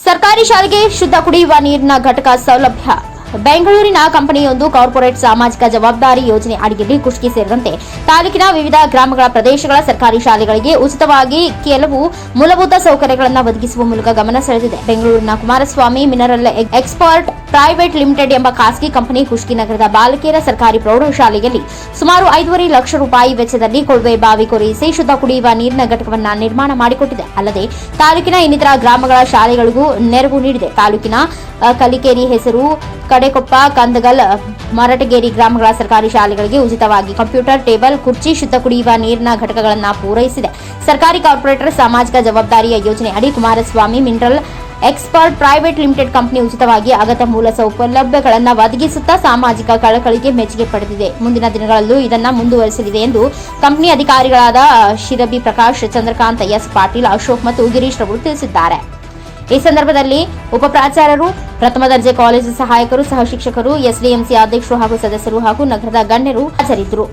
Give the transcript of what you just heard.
ಸರ್ಕಾರಿ ಶಾಲೆಗೆ ಶುದ್ಧ ಕುಡಿಯುವ ನೀರಿನ ಘಟಕ ಸೌಲಭ್ಯ ಬೆಂಗಳೂರಿನ ಕಂಪನಿಯೊಂದು ಕಾರ್ಪೊರೇಟ್ ಸಾಮಾಜಿಕ ಜವಾಬ್ದಾರಿ ಯೋಜನೆ ಅಡಿಯಲ್ಲಿ ಕುಷ್ಟಗಿ ಸೇರಿದಂತೆ ತಾಲೂಕಿನ ವಿವಿಧ ಗ್ರಾಮಗಳ ಪ್ರದೇಶಗಳ ಸರ್ಕಾರಿ ಶಾಲೆಗಳಿಗೆ ಉಚಿತವಾಗಿ ಕೆಲವು ಮೂಲಭೂತ ಸೌಕರ್ಯಗಳನ್ನು ಒದಗಿಸುವ ಮೂಲಕ ಗಮನ ಸೆಳೆದಿದೆ. ಬೆಂಗಳೂರಿನ Kumaraswamy mineral expert private limited ಎಂಬ ಖಾಸಗಿ ಕಂಪನಿ ಕುಷ್ಟಗಿ ನಗರದ ಬಾಲಕಿಯರ ಸರ್ಕಾರಿ ಪ್ರೌಢಶಾಲೆಯಲ್ಲಿ ಸುಮಾರು ಐದೂವರೆ ಲಕ್ಷ ರೂಪಾಯಿ ವೆಚ್ಚದಲ್ಲಿ ಕೊಳವೆ ಬಾವಿ ಕೊರೆಯಿಸಿ ಶುದ್ಧ ಕುಡಿಯುವ ನೀರಿನ ಘಟಕವನ್ನು ನಿರ್ಮಾಣ ಮಾಡಿಕೊಟ್ಟಿದೆ. ಅಲ್ಲದೆ ತಾಲೂಕಿನ ಇನ್ನಿತರ ಗ್ರಾಮಗಳ ಶಾಲೆಗಳಿಗೂ ನೆರವು ನೀಡಿದೆ. ತಾಲೂಕಿನ ಕಲಿಕೇರಿ ಹೆಸರು ಕಡೆಕೊಪ್ಪ, ಕಂದಗಲ್, ಮರಟಗೇರಿ ಗ್ರಾಮಗಳ ಸರ್ಕಾರಿ ಶಾಲೆಗಳಿಗೆ ಉಚಿತವಾಗಿ ಕಂಪ್ಯೂಟರ್, ಟೇಬಲ್, ಕುರ್ಚಿ, ಶುದ್ಧ ಕುಡಿಯುವ ನೀರಿನ ಘಟಕಗಳನ್ನು ಪೂರೈಸಿದೆ. ಸರ್ಕಾರಿ ಕಾರ್ಪೊರೇಟರ್, ಸಾಮಾಜಿಕ ಜವಾಬ್ದಾರಿಯ ಯೋಜನೆ ಅಡಿ Kumaraswamy mineral expert private limited company ಉಚಿತವಾಗಿ ಅಗತ್ಯ ಮೂಲ ಸೌಲಭ್ಯಗಳನ್ನು ಒದಗಿಸುತ್ತಾ ಸಾಮಾಜಿಕ ಕಳಕಳಿಗೆ ಮೆಚ್ಚುಗೆ ಪಡೆದಿದೆ. ಮುಂದಿನ ದಿನಗಳಲ್ಲೂ ಇದನ್ನು ಮುಂದುವರಿಸಲಿದೆ ಎಂದು ಕಂಪನಿ ಅಧಿಕಾರಿಗಳಾದ ಶಿರಬಿ ಪ್ರಕಾಶ್, ಚಂದ್ರಕಾಂತ್ ಎಸ್ ಪಾಟೀಲ್, ಅಶೋಕ್ ಮತ್ತು ಗಿರೀಶ್ ರವರು ತಿಳಿಸಿದ್ದಾರೆ. ಈ ಸಂದರ್ಭದಲ್ಲಿ ಉಪ ಪ್ರಾಚಾರ್ಯರು, ಪ್ರಥಮ ದರ್ಜೆ ಕಾಲೇಜು ಸಹಾಯಕರು, ಸಹ ಶಿಕ್ಷಕರು, ಎಸ್ಡಿಎಂಸಿ ಅಧ್ಯಕ್ಷರು ಹಾಗೂ ಸದಸ್ಯರು ಹಾಗೂ ನಗರದ ಗಣ್ಯರು ಹಾಜರಿದ್ದರು.